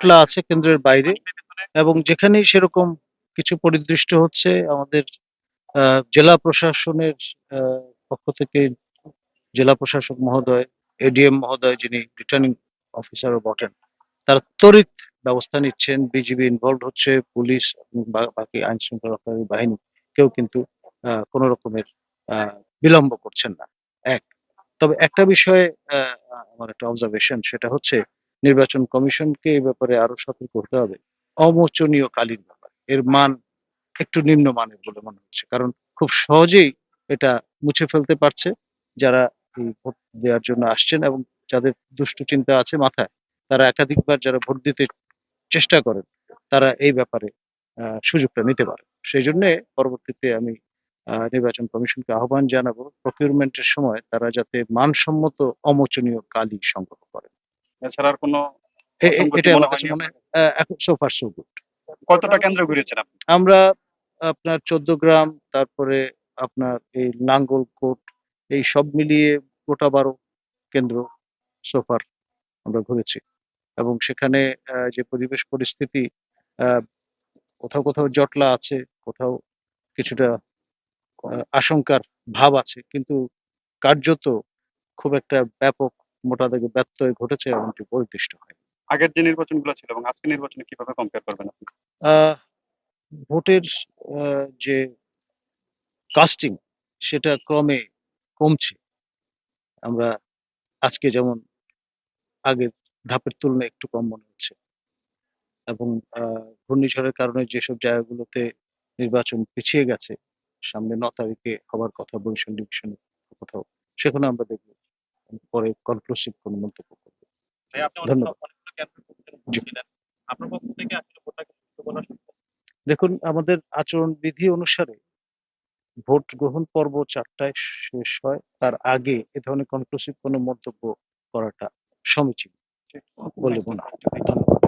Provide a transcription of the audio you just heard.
জটলা আছে কেন্দ্রের বাইরে এবং যেখানেই সেরকম কিছু পরিদৃষ্ট হচ্ছে, আমাদের জেলা প্রশাসনের পক্ষ থেকে জেলা প্রশাসক মহোদয়, এডিএম মহোদয় যিনি রিটার্নিং অফিসারও বটেন, তারা তড়িৎ ব্যবস্থা নিচ্ছেন। বিজিবি ইনভলভ হচ্ছে, পুলিশ বাকি আইন শৃঙ্খলা রক্ষাকারী বাহিনী কেউ কিন্তু কোনো রকমের বিলম্ব করছেন না। এক, তবে একটা বিষয়ে আমার একটা অবজারভেশন সেটা হচ্ছে নির্বাচন কমিশনকে এই ব্যাপারে আরও সতর্ক হতে হবে। অমোচনীয় কালীন ব্যাপার, এর মান একটু নিম্ন মানের বলে মনে হচ্ছে, কারণ খুব সহজেই এটা মুছে ফেলতে পারছে যারা ভোট দেওয়ার জন্য আসছেন এবং যাদের দুষ্টু চিন্তা আছে মাথায়, তারা একাধিকবার যারা ভোট দিতে চেষ্টা করেন, তারা এই ব্যাপারে সুযোগটা নিতে পারে সেই জন্য পরবর্তীতে আমি নির্বাচন কমিশনকে আহ্বান জানাব প্রকিউরমেন্টের সময় তারা যাতে মানসম্মত অমোচনীয় কালি সংগ্রহ করে এছাড়া আর কোনো এটা আমার কাছে মনে সো গুড কতটা কেন্দ্র ঘুরেছেন আপনি? আমরা আপনার চোদ্দ গ্রাম তারপরে আপনার এই নাঙ্গলকোট এই সব মিলিয়ে গোটা বারো কেন্দ্র সোফার আমরা ঘুরেছি। এবং সেখানে যে পরিবেশ পরিস্থিতি আহ, কোথাও কোথাও জটলা আছে কোথাও কিছুটা আশঙ্কার ভাব আছে কিন্তু কার্যত খুব একটা ব্যাপক মোটা দাগে ব্যত্যয় ঘটেছে এমনটি পরিদৃষ্ট হয়। আগের যে নির্বাচনগুলো ছিল এবং আজকের নির্বাচনে কীভাবে কম্পেয়ার করবেন আপনি? ভোটের যে কাস্টিং সেটা ক্রমে কমছে। আমরা আজকে যেমন আগের ধাপের তুলনায় একটু কম মনে হচ্ছে। এবং আহ, ঘূর্ণিঝড়ের কারণে যেসব জায়গাগুলোতে নির্বাচন পিছিয়ে গেছে সামনে ন তারিখে হওয়ার কথা বরিশাল ডিভিশনে কোথাও সেখানে আমরা দেখব। পরে কনক্লুসিভ কোনো মন্তব্য করব ধন্যবাদ। দেখুন আমাদের আচরণ বিধি অনুসারে ভোট গ্রহণ পর্ব চারটায় শেষ হয়। তার আগে এ ধরনের কনক্লুসিভ কোনো মন্তব্য করাটা সমীচীন। বলে মনে হয়। ধন্যবাদ